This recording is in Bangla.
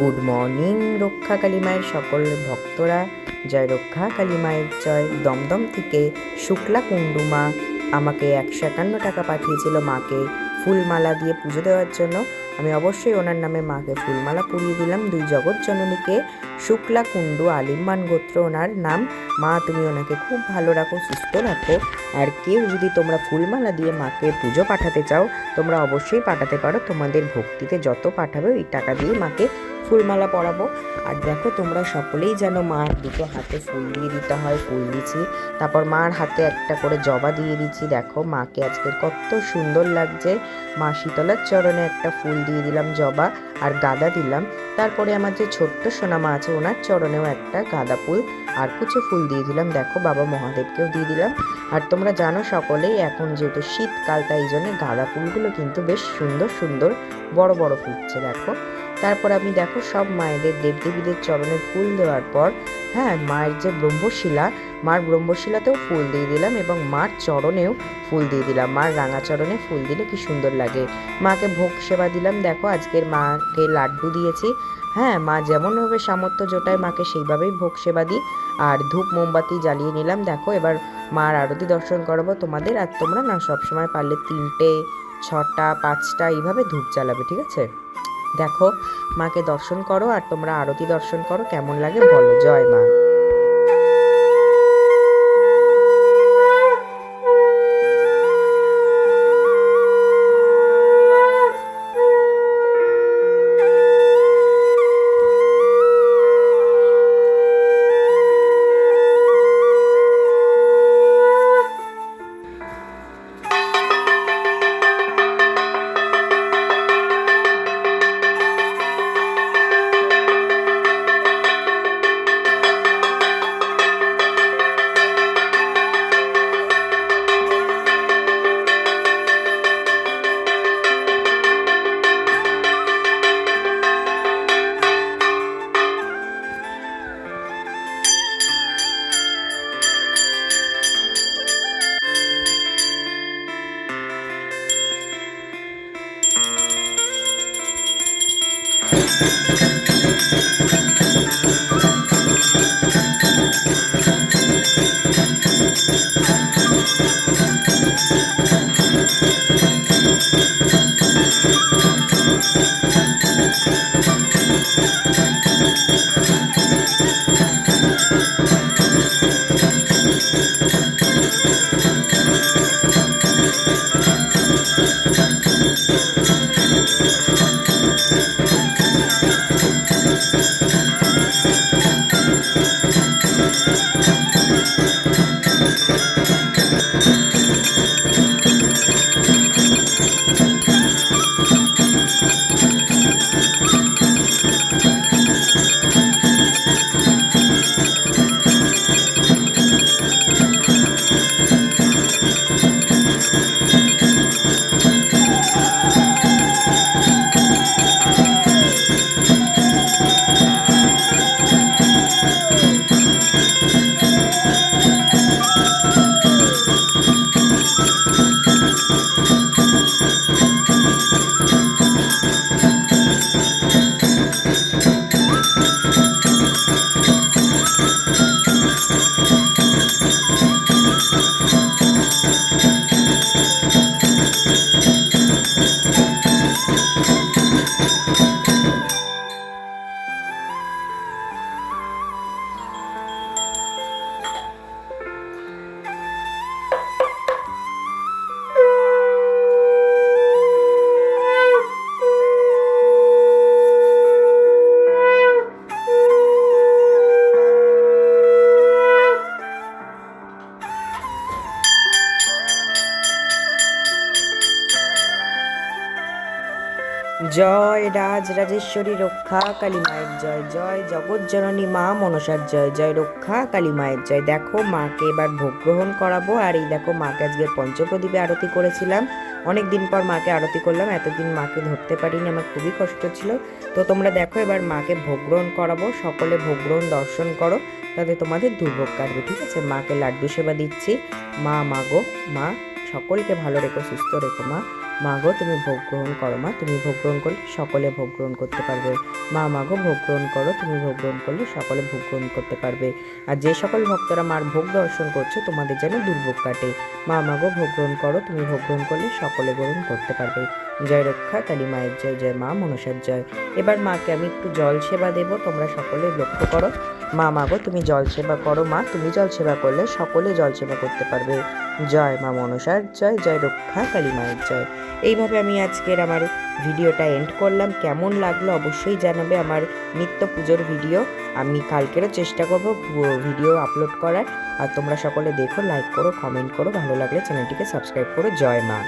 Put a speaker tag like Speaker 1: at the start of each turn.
Speaker 1: গুড মর্নিং, রক্ষা কালী মায়ের সকল ভক্তরা। জয় রক্ষা কালী মায়ের জয়। দমদম থেকে শুক্লা কুণ্ডুমা আমাকে একশো একান্ন টাকা পাঠিয়েছিল মাকে ফুলমালা দিয়ে পুজো দেওয়ার জন্য। আমি অবশ্যই ওনার নামে মাকে ফুলমালা পরিয়ে দিলাম। দুই জগৎ জননীকে শুক্লা কুণ্ডু আলিমান গোত্র ওনার নাম। মা, তুমি ওনাকে খুব ভালো রাখো, সুস্থ রাখো। আর কেউ যদি তোমরা ফুলমালা দিয়ে মাকে পুজো পাঠাতে চাও, তোমরা অবশ্যই পাঠাতে পারো। তোমাদের ভক্তিতে যত পাঠাবে, ওই টাকা দিয়ে মাকে ফুলমালা পরাবো। আর দেখো তোমরা সকলেই যেন মার দুটো হাতে ফুল দিয়ে দিতে হয়, ফুল দিচ্ছি তারপর মার হাতে একটা করে জবা দিয়ে দিচ্ছি দেখো মাকে আজকে কত সুন্দর লাগছে। মা শীতলার চরণে একটা ফুল দিয়ে দিলাম জবা আর গাঁদা দিলাম। তারপরে আমার যে ছোট্ট সোনা মা আছে, ওনার চরণেও একটা গাঁদা ফুল আর কিছু ফুল দিয়ে দিলাম। দেখো বাবা মহাদেবকেও দিয়ে দিলাম। আর তোমরা জানো সকলেই এখন যেহেতু শীতকাল, তাই জন্য গাঁদা ফুলগুলো কিন্তু বেশ সুন্দর সুন্দর বড় বড় ফুটছে, দেখো। তারপর আমি দেখো সব মায়েদের, দেবদেবীদের চরণে ফুল দেওয়ার পর হ্যাঁ মায়ের যে ব্রহ্মশিলা, মার ব্রহ্মশিলাতেও ফুল দিয়ে দিলাম এবং মার চরণেও ফুল দিয়ে দিলাম। মার রাঙা চরণে ফুল দিলে কি সুন্দর লাগে। মাকে ভোগ সেবা দিলাম, দেখো আজকের মাকে লাড্ডু দিয়েছি। হ্যাঁ মা যেমনভাবে সামর্থ্য জোটায় মাকে সেইভাবেই ভোগ সেবা দিই। আর ধূপ মোমবাতি জ্বালিয়ে নিলাম, দেখো এবার মার আরতি দর্শন করাবো তোমাদের। আর তোমরা না সবসময় পারলে তিনটে, ছটা, পাঁচটা এইভাবে ধূপ জ্বালাবে, ঠিক আছে? দেখো মাকে দর্শন করো আর তোমরা আরতি দর্শন করো কেমন লাগে বলো। জয় মা। জয় রাজ রাজেশ্বরী রক্ষা কালী মায়ের জয় জয় জগৎ জননী মা মনসার জয় জয় রক্ষা কালী মায়ের জয়। দেখো মাকে এবার ভোগ গ্রহণ করাবো, আর এই দেখো মাকে আজকে পঞ্চপ্রদীপে আরতি করেছিলাম। অনেক দিন পর মাকে আরতি করলাম, এতদিন মাকে ধরতে পারিনি, আমার খুবই কষ্ট ছিল। তো তোমরা দেখো এবার মাকে ভোগ গ্রহণ করাবো, সকলে ভোগ গ্রহণ দর্শন করো, তাতে তোমাদের দুর্ভোগ কাটবে, ঠিক আছে? মাকে লাড্ডু সেবা দিচ্ছি। মা মাগো মা, সকলকে ভালো রেখো, সুস্থ রেখো, মা। মা গো, তুমি ভোগ গ্রহণ করো মা, তুমি ভোগ গ্রহণ করলে সকলে ভোগ গ্রহণ করতে পারবে। মা মা গো, ভোগ গ্রহণ করো, তুমি ভোগ গ্রহণ করলে সকলে ভোগ গ্রহণ করতে পারবে। আর যে সকল ভক্তরা মার ভোগ দর্শন করছ, তোমাদের যেন দুর্ভোগ কাটে। মা মা গো, ভোগ গ্রহণ করো, তুমি ভোগ গ্রহণ করলে সকলে গ্রহণ করতে পারবে। জয় রক্ষা, কালী মায়ের জয় জয় মা, মনসার জয়। এবার মাকে আমি একটু জল সেবা দেবো, তোমরা সকলে লক্ষ্য করো। মা মা গো, তুমি জল সেবা করো মা, তুমি জল সেবা করলে সকলে জল সেবা করতে পারবে। জয় মা মনসার জয় জয় রক্ষা কালী মায়ের জয়। এইভাবে আমি আজকের আমার ভিডিওটা এন্ড করলাম। কেমন লাগল অবশ্যই জানাবে আমার নিত্য পুজোর ভিডিও। আমি কালকেরও চেষ্টা করব ভিডিও আপলোড করার। আর তোমরা সকলে দেখো লাইক করো কমেন্ট করো। ভালো লাগলে চ্যানেলটিকে সাবস্ক্রাইব করো। জয় মা।